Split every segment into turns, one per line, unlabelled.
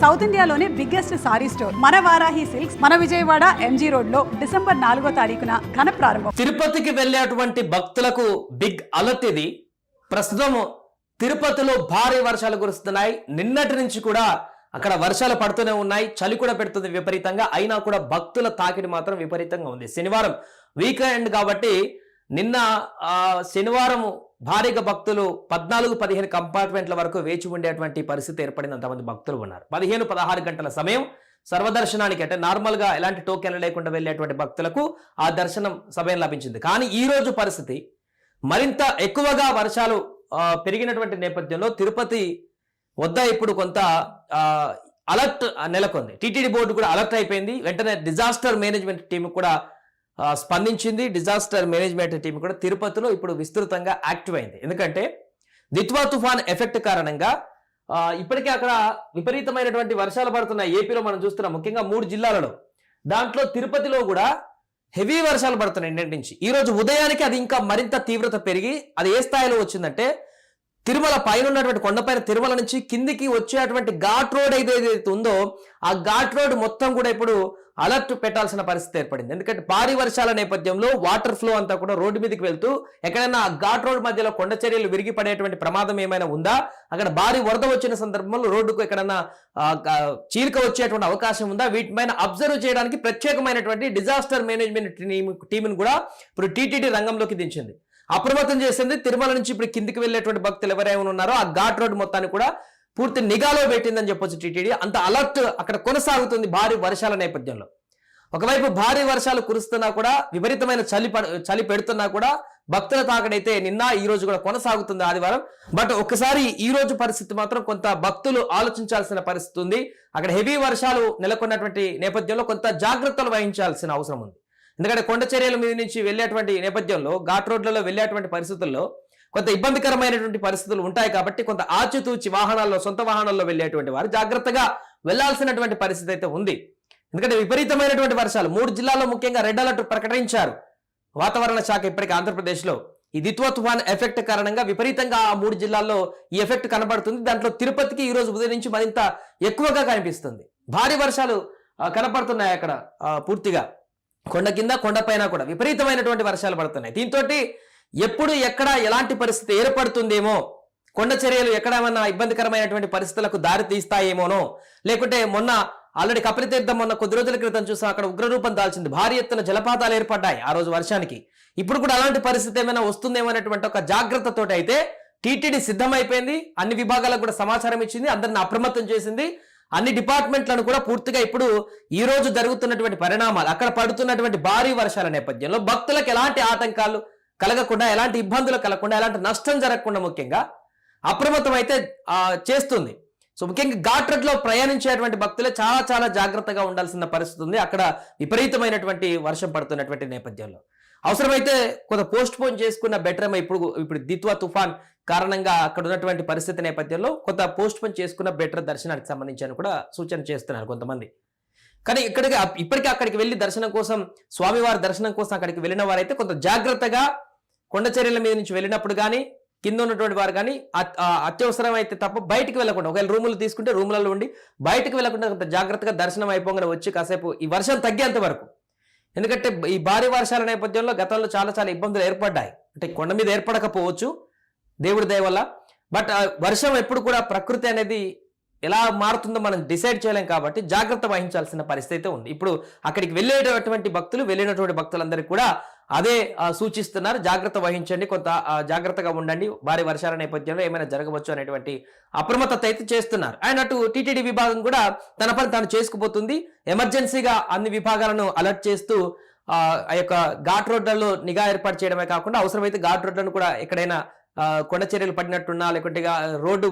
South ఇండియాలోనే biggest sorry store. మన Varahi silks మన విజయవాడ ఎంజీ రోడ్లో డిసెంబర్ నాలుగో తారీఖున ఘన ప్రారంభం.
తిరుపతికి వెళ్ళేటువంటి భక్తులకు బిగ్ అలర్ట్ ఇది. ప్రస్తుతం తిరుపతిలో భారీ వర్షాలు కురుస్తున్నాయి. నిన్నటి నుంచి కూడా అక్కడ వర్షాలు పడుతూనే ఉన్నాయి. చలి కూడా పెడుతుంది విపరీతంగా. అయినా కూడా భక్తుల తాకిడి మాత్రం విపరీతంగా ఉంది. శనివారం వీకెండ్ కాబట్టి నిన్న ఆ, శనివారం భారీగా భక్తులు పద్నాలుగు పదిహేను కంపార్ట్మెంట్ల వరకు వేచి ఉండేటువంటి పరిస్థితి ఏర్పడింది. అంతమంది భక్తులు ఉన్నారు. పదిహేను పదహారు గంటల సమయం సర్వదర్శనానికి అంటే నార్మల్గా ఎలాంటి టోకెన్లు లేకుండా వెళ్ళేటువంటి భక్తులకు ఆ దర్శనం సమయం లభించింది. కానీ ఈ రోజు పరిస్థితి మరింత ఎక్కువగా వర్షాలు పెరిగినటువంటి నేపథ్యంలో తిరుపతి వద్ద ఇప్పుడు కొంత అలర్ట్ నెలకొంది. టీటీడీ బోర్డు కూడా అలర్ట్ అయిపోయింది. వెంటనే డిజాస్టర్ మేనేజ్మెంట్ టీం కూడా స్పందించింది డిజాస్టర్ మేనేజ్మెంట్ టీం కూడా. తిరుపతిలో ఇప్పుడు విస్తృతంగా యాక్టివ్ అయింది. ఎందుకంటే దిత్వా తుఫాన్ ఎఫెక్ట్ కారణంగా ఇప్పటికే అక్కడ విపరీతమైనటువంటి వర్షాలు పడుతున్నాయి. ఏపీలో మనం చూస్తున్నాం ముఖ్యంగా మూడు జిల్లాలలో. దాంట్లో తిరుపతిలో కూడా హెవీ వర్షాలు పడుతున్నాయి నిన్నటి నుంచి. ఈ రోజు ఉదయానికి అది ఇంకా మరింత తీవ్రత పెరిగి అది ఏ స్థాయిలో వచ్చిందంటే తిరుమల పైన ఉన్నటువంటి కొండపైన తిరుమల నుంచి కిందికి వచ్చేటువంటి ఘాట్ రోడ్ ఏదైతే ఉందో ఆ ఘాట్ రోడ్ మొత్తం కూడా ఇప్పుడు అలర్ట్ పెట్టాల్సిన పరిస్థితి ఏర్పడింది. ఎందుకంటే భారీ వర్షాల నేపథ్యంలో వాటర్ ఫ్లో అంతా కూడా రోడ్డు మీదకి వెళ్తూ ఎక్కడైనా ఘాట్ రోడ్ మధ్యలో కొండ చర్యలు విరిగి పడేటువంటి ప్రమాదం ఏమైనా ఉందా? అక్కడ భారీ వరద వచ్చిన సందర్భంలో రోడ్డుకు ఎక్కడైనా చీలిక వచ్చేటువంటి అవకాశం ఉందా? వీటిపైన అబ్జర్వ్ చేయడానికి ప్రత్యేకమైనటువంటి డిజాస్టర్ మేనేజ్మెంట్ టీమ్ టీంను కూడా ఇప్పుడు టీటీడీ రంగంలోకి దించింది. అప్రమత్తం చేసింది తిరుమల నుంచి ఇప్పుడు కిందికి వెళ్ళేటువంటి భక్తులు ఎవరైనా ఉన్నారో ఆ ఘాట్ రోడ్ మొత్తాన్ని కూడా పూర్తి నిఘాలో పెట్టిందని చెప్పొచ్చు టీటీడీ. అంత అలర్ట్ అక్కడ కొనసాగుతుంది భారీ వర్షాల నేపథ్యంలో. ఒకవైపు భారీ వర్షాలు కురుస్తున్నా కూడా విపరీతమైన చలి చలి పెడుతున్నా కూడా భక్తుల తాకడైతే నిన్న ఈ రోజు కూడా కొనసాగుతుంది ఆదివారం. బట్ ఒకసారి ఈ రోజు పరిస్థితి మాత్రం కొంత భక్తులు ఆలోచించాల్సిన పరిస్థితి ఉంది. అక్కడ హెవీ వర్షాలు నెలకొన్నటువంటి నేపథ్యంలో కొంత జాగ్రత్తలు వహించాల్సిన అవసరం ఉంది. ఎందుకంటే కొండ చర్యల మీద నుంచి వెళ్ళేటువంటి నేపథ్యంలో ఘాట్ రోడ్లలో వెళ్ళేటువంటి పరిస్థితుల్లో కొంత ఇబ్బందికరమైనటువంటి పరిస్థితులు ఉంటాయి కాబట్టి కొంత ఆచితూచి వాహనాల్లో సొంత వాహనాల్లో వెళ్ళేటువంటి వారు జాగ్రత్తగా వెళ్ళాల్సినటువంటి పరిస్థితి అయితే ఉంది. ఎందుకంటే విపరీతమైనటువంటి వర్షాలు మూడు జిల్లాల్లో ముఖ్యంగా రెడ్ అలర్ట్ ప్రకటించారు. వాతావరణ శాఖ ఇప్పటికీ ఆంధ్రప్రదేశ్లో ఈ దిత్వ తుఫాన్ ఎఫెక్ట్ కారణంగా విపరీతంగా ఆ మూడు జిల్లాల్లో ఈ ఎఫెక్ట్ కనబడుతుంది. దాంట్లో తిరుపతికి ఈ రోజు ఉదయం నుంచి మరింత ఎక్కువగా కనిపిస్తుంది. భారీ వర్షాలు కనపడుతున్నాయి అక్కడ పూర్తిగా. కొండ కింద కొండపైన కూడా విపరీతమైనటువంటి వర్షాలు పడుతున్నాయి. దీంతో ఎప్పుడు ఎక్కడ ఎలాంటి పరిస్థితి ఏర్పడుతుందేమో కొండ చర్యలు ఎక్కడేమన్నా ఇబ్బందికరమైనటువంటి పరిస్థితులకు దారి తీస్తాయేమోనో లేకుంటే మొన్న ఆల్రెడీ కపిలతీర్థం మొన్న కొద్ది రోజుల క్రితం చూసాం అక్కడ ఉగ్రరూపం దాల్చింది భారీ ఎత్తున జలపాతాలు ఏర్పడ్డాయి ఆ రోజు వర్షానికి. ఇప్పుడు కూడా అలాంటి పరిస్థితి ఏమైనా వస్తుందేమో అనేటువంటి ఒక జాగ్రత్తతో అయితే టీటీడీ సిద్ధమైపోయింది అన్ని విభాగాలకు కూడా సమాచారం ఇచ్చింది అందరిని అప్రమత్తం చేసింది. అన్ని డిపార్ట్మెంట్లను కూడా పూర్తిగా ఇప్పుడు ఈ రోజు జరుగుతున్నటువంటి పరిణామాలు అక్కడ పడుతున్నటువంటి భారీ వర్షాల నేపథ్యంలో భక్తులకు ఎలాంటి ఆటంకాలు కలగకుండా ఎలాంటి ఇబ్బందులు కలగకుండా ఎలాంటి నష్టం జరగకుండా ముఖ్యంగా అప్రమత్తం అయితే చేస్తుంది. సో ముఖ్యంగా ఘాట్ రోడ్లో ప్రయాణించేటువంటి భక్తులే చాలా చాలా జాగ్రత్తగా ఉండాల్సిన పరిస్థితి ఉంది. అక్కడ విపరీతమైనటువంటి వర్షం పడుతున్నటువంటి నేపథ్యంలో. అవసరమైతే కొంత పోస్ట్ పోన్ చేసుకున్న బెటర్ ఇప్పుడు ఇప్పుడు దిత్వా తుఫాన్ కారణంగా అక్కడ ఉన్నటువంటి పరిస్థితి నేపథ్యంలో కొంత పోస్ట్ పోన్ చేసుకున్న బెటర్ దర్శనానికి సంబంధించి కూడా సూచన చేస్తున్నారు కొంతమంది. కానీ ఇక్కడికి ఇప్పటికీ అక్కడికి వెళ్ళి దర్శనం కోసం స్వామివారి దర్శనం కోసం అక్కడికి వెళ్ళిన వారైతే కొంత జాగ్రత్తగా కొండ చర్యల మీద నుంచి వెళ్ళినప్పుడు కానీ కింద ఉన్నటువంటి వారు కానీ అత్యవసరమైతే అత్యవసరం అయితే తప్ప బయటికి వెళ్ళకుండా ఒకవేళ రూములు తీసుకుంటే రూములలో ఉండి బయటకు వెళ్ళకుండా కొంత జాగ్రత్తగా దర్శనం అయిపోగానే వచ్చి కాసేపు ఈ వర్షం తగ్గేంత వరకు. ఎందుకంటే ఈ భారీ వర్షాల నేపథ్యంలో గతంలో చాలా చాలా ఇబ్బందులు ఏర్పడ్డాయి. అంటే కొండ మీద ఏర్పడకపోవచ్చు దేవుడి దయ వల్ల. బట్ వర్షం ఎప్పుడు కూడా ప్రకృతి అనేది ఎలా మారుతుందో మనం డిసైడ్ చేయలేం కాబట్టి జాగ్రత్త వహించాల్సిన పరిస్థితి అయితే ఉంది. ఇప్పుడు అక్కడికి వెళ్ళేటటువంటి భక్తులు వెళ్ళినటువంటి భక్తులందరికీ కూడా అదే సూచిస్తున్నారు. జాగ్రత్త వహించండి. కొంత జాగ్రత్తగా ఉండండి. భారీ వర్షాల నేపథ్యంలో ఏమైనా జరగవచ్చు అనేటువంటి అప్రమత్తత అయితే చేస్తున్నారు. అండ్ అటు టీటీడీ విభాగం కూడా తన పని తాను చేసుకుపోతుంది. ఎమర్జెన్సీగా అన్ని విభాగాలను అలర్ట్ చేస్తూ ఆ యొక్క ఘాట్ రోడ్లలో నిఘా ఏర్పాటు చేయడమే కాకుండా అవసరమైతే ఘాట్ రోడ్లను కూడా ఎక్కడైనా కొండ చర్యలు పడినట్టున్నా లేకుంటే రోడ్డు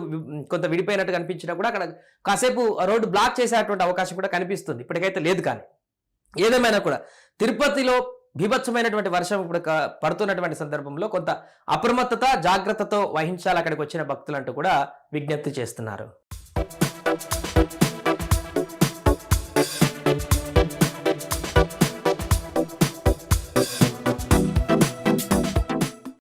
కొంత విడిపోయినట్టు కనిపించినా కూడా అక్కడ కాసేపు రోడ్డు బ్లాక్ చేసేటువంటి అవకాశం కూడా కనిపిస్తుంది. ఇప్పటికైతే లేదు కానీ. ఏదేమైనా కూడా తిరుపతిలో బీభత్సమైనటువంటి వర్షం ఇప్పుడు పడుతున్నటువంటి సందర్భంలో కొంత అప్రమత్తత జాగ్రత్తతో వహించాలి అక్కడికి వచ్చిన భక్తులంటూ కూడా విజ్ఞప్తి చేస్తున్నారు.